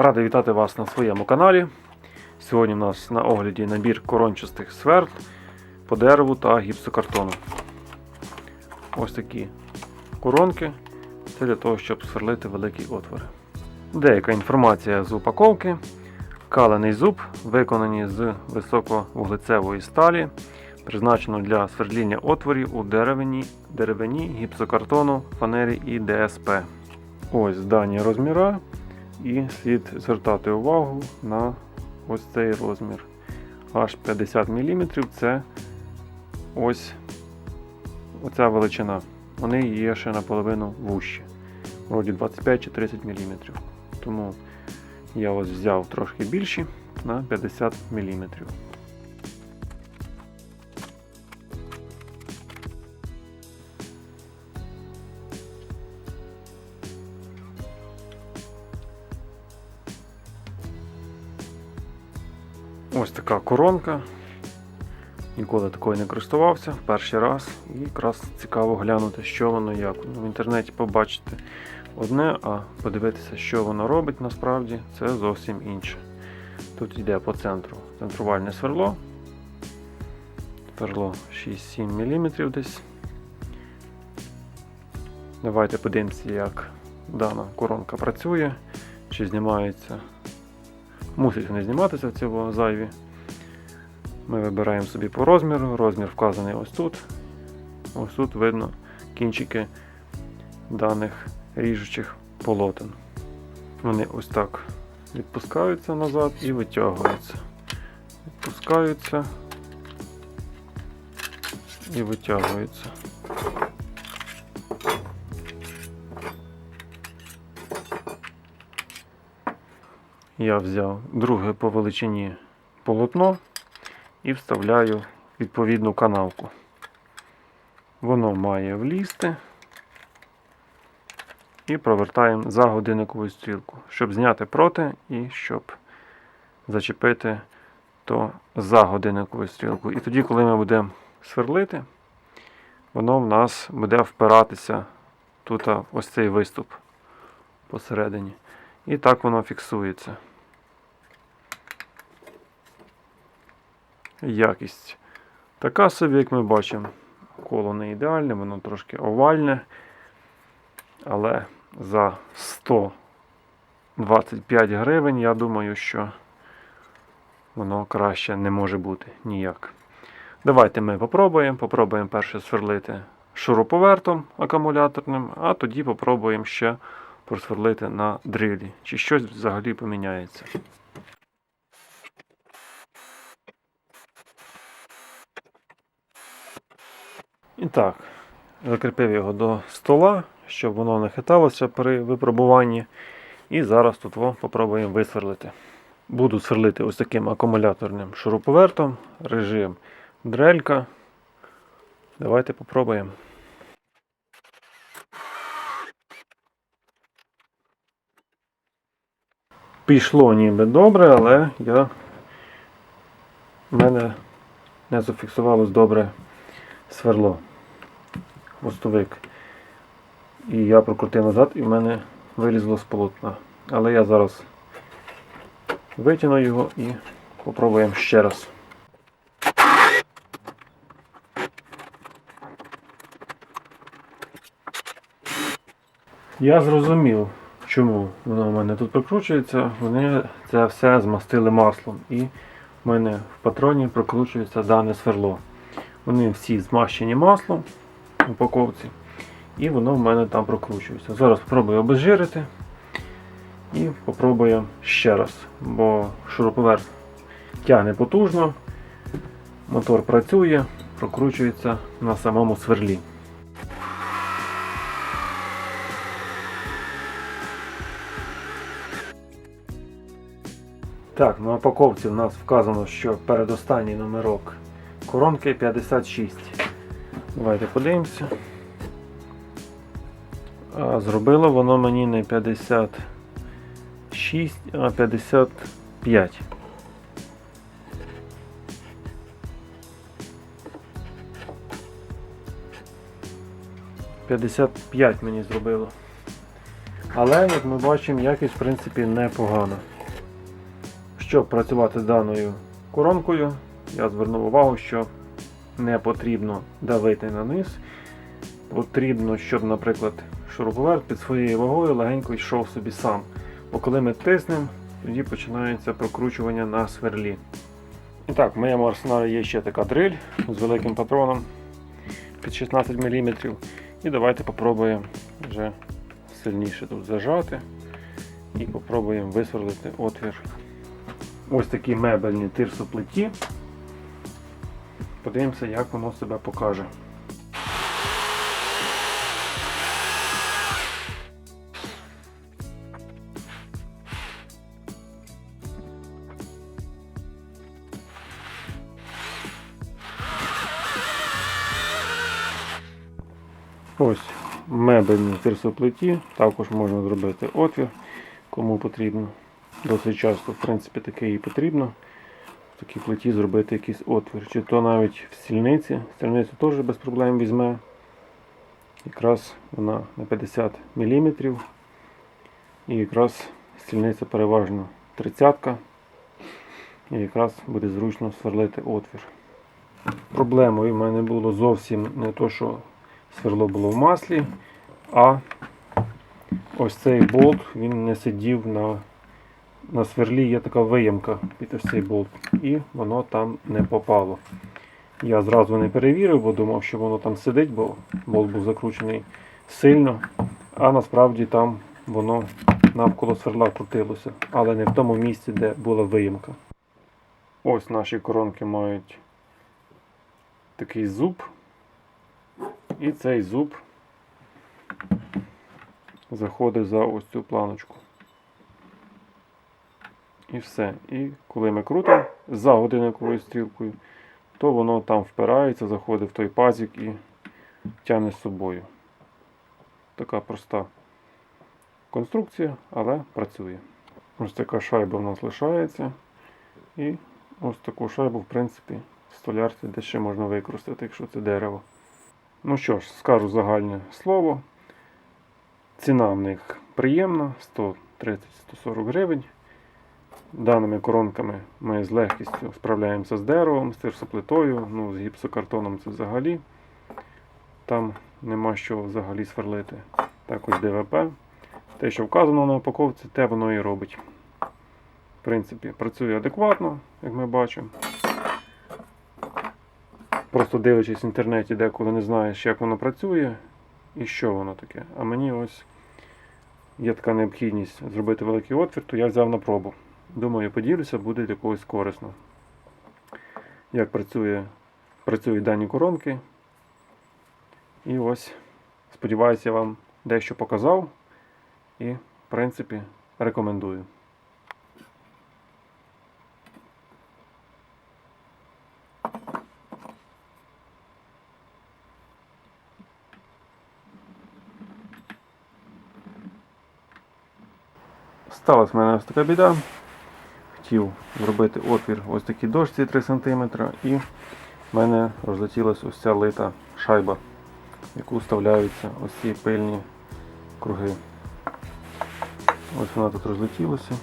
Радий вітати вас на своєму каналі. Сьогодні у нас на огляді набір корончастих сверд по дереву та гіпсокартону. Ось такі коронки. Це для того, щоб сверлити великі отвори. Деяка інформація з упаковки. Калений зуб, виконані з високовуглецевої сталі, призначено для свердління отворів у деревині, деревині, гіпсокартону, фанері і ДСП. Ось дані розміра. І слід звертати увагу на ось цей розмір. Аж 50 мм це ось оця величина. Вони є ще наполовину вужчі. Вроді 25 чи 30 мм. Тому я ось взяв трошки більші на 50 мм. Ось така коронка. Ніколи такою не користувався перший раз. І якраз цікаво глянути, що воно як. В інтернеті побачити одне, а подивитися, що воно робить насправді, це зовсім інше. Тут йде по центру центрувальне сверло. Сверло 6-7 мм десь. Давайте подивимося, як дана коронка працює, чи знімається Мусять вони зніматися цього зайві. Ми вибираємо собі по розміру. Розмір вказаний ось тут. Ось тут видно кінчики даних ріжучих полотен. Вони ось так відпускаються назад і витягуються. Відпускаються і витягуються. Я взяв друге по величині полотно і вставляю відповідну канавку. Воно має влізти і провертаємо за годинникову стрілку, щоб зняти проти і щоб зачепити то за годинникову стрілку. І тоді, коли ми будемо сверлити, воно в нас буде впиратися тут ось цей виступ посередині. І так воно фіксується. Якість така собі, як ми бачимо, коло не ідеальне, воно трошки овальне, але за 125 гривень, я думаю, що воно краще не може бути ніяк. Давайте ми попробуємо. Попробуємо перше сверлити шуруповертом акумуляторним, а тоді попробуємо ще просверлити на дрилі, чи щось взагалі поміняється. І так, закріпив його до стола, щоб воно не хиталося при випробуванні. І зараз тут попробуємо висверлити. Буду сверлити ось таким акумуляторним шуруповертом, режим дрелька. Давайте попробуємо. Пішло ніби добре, але я в мене не зафіксувалось добре сверло, мостовик. І я прокрутив назад і в мене вилізло з полотна. Але я зараз витягну його і попробуємо ще раз. Я зрозумів, чому воно в мене тут прокручується. Вони це все змастили маслом. І в мене в патроні прокручується дане сверло. Вони всі змащені маслом в упаковці. І воно в мене там прокручується. Зараз спробую обезжирити і попробую ще раз, бо шуруповерт тягне потужно, мотор працює, прокручується на самому сверлі. Так, на упаковці в нас вказано, що передостанній номерок коронки 56. Давайте подивимося. А зробило воно мені не 56, а 55. П'ятдесят п'ять мені зробило. Але, як ми бачимо, якість в принципі непогана. Щоб працювати з даною коронкою, я звернув увагу, що не потрібно давити на низ. Потрібно, щоб, наприклад, шуруповерт під своєю вагою легенько йшов собі сам. Бо коли ми тиснемо, тоді починається прокручування на сверлі. І так, в моєму арсеналі є ще така дриль з великим патроном під 16 мм. І давайте попробуємо вже сильніше тут зажати і попробуємо висверлити отвір. Ось такі мебельні тирсоплиті. Подивимося, як воно себе покаже. Ось мебельні тирсоплиті, також можна зробити отвір, кому потрібно. Досить часто, в принципі, таке і потрібно. В такій плиті зробити якийсь отвір. Чи то навіть в стільниці. Стільницю теж без проблем візьме. Якраз вона на 50 мм. І якраз стільниця переважно 30-ка. І якраз буде зручно сверлити отвір. Проблемою в мене було зовсім не то, що сверло було в маслі, а ось цей болт він не сидів на, на сверлі, є така виємка під ось цей болт, і воно там не попало. Я зразу не перевірив, бо думав, що воно там сидить, бо болт був закручений сильно, а насправді там воно навколо сверла крутилося, але не в тому місці, де була виємка. Ось наші коронки мають такий зуб. І цей зуб заходить за ось цю планочку. І все. І коли ми крутимо за годинниковою стрілкою, то воно там впирається, заходить в той пазик і тягне з собою. Така проста конструкція, але працює. Ось така шайба в нас лишається. І ось таку шайбу, в принципі, в столярці де ще можна використати, якщо це дерево. Ну що ж, скажу загальне слово. Ціна в них приємна 130-140 гривень. Даними коронками ми з легкістю справляємося з деревом, з тирсоплитою, ну, з гіпсокартоном це взагалі. Там нема що взагалі сверлити. Також ДВП. Те, що вказано на упаковці, те воно і робить. В принципі, працює адекватно, як ми бачимо. Просто дивлячись в інтернеті, деколи не знаєш, як воно працює і що воно таке. А мені ось є така необхідність зробити великий отвір, то я взяв на пробу. Думаю, поділюся, буде для когось корисно. Як працює, працюють дані коронки. І ось, сподіваюся, я вам дещо показав і, в принципі, рекомендую. Сталася в мене ось така біда. Хотів зробити отвір ось такій дошці 3 см і в мене розлетілася ось ця лита шайба, в яку вставляються ось ці пильні круги. Ось вона тут розлетілася.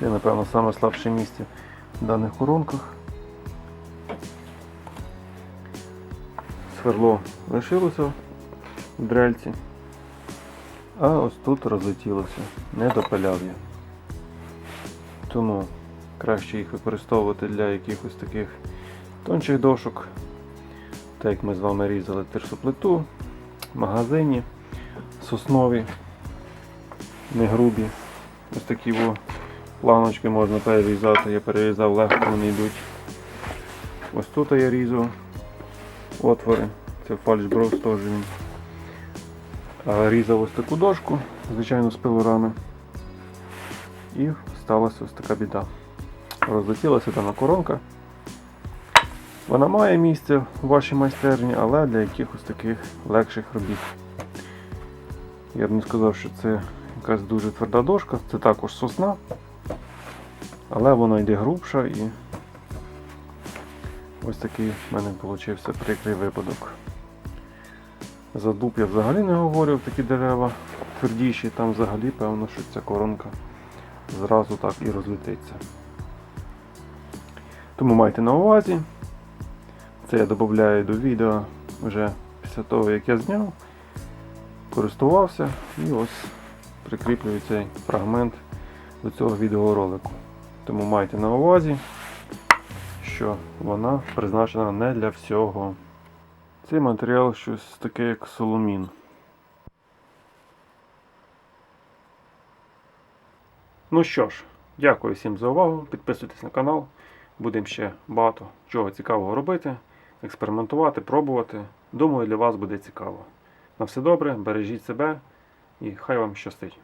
Це, напевно, саме слабше місце в даних коронках. сверло лишилося в дрельці, а ось тут розлетілося, не допиляв я. Тому краще їх використовувати для якихось таких тончих дошок, так як ми з вами різали терсоплиту в магазині, соснові, не грубі. Ось такі о, планочки можна перерізати, я перерізав легко, вони йдуть. Ось тут я різав отвори. Це фальшброс теж він. Різав ось таку дошку, звичайно, з пилорами. І сталася ось така біда. Розлетілася дана коронка. Вона має місце в вашій майстерні, але для якихось таких легших робіт. Я б не сказав, що це якась дуже тверда дошка, це також сосна, але вона йде грубша і Ось такий в мене вийшов прикрий випадок. За дуб я взагалі не говорив, такі дерева твердіші, там взагалі певно, що ця коронка зразу так і розлетиться. Тому майте на увазі. Це я додаю до відео вже після того, як я зняв, користувався і ось прикріплюю цей фрагмент до цього відеоролику. Тому майте на увазі, що вона призначена не для всього. Цей матеріал щось таке, як соломін. Ну що ж, дякую всім за увагу. Підписуйтесь на канал. Будемо ще багато чого цікавого робити, експериментувати, пробувати. Думаю, для вас буде цікаво. На все добре, бережіть себе і хай вам щастить.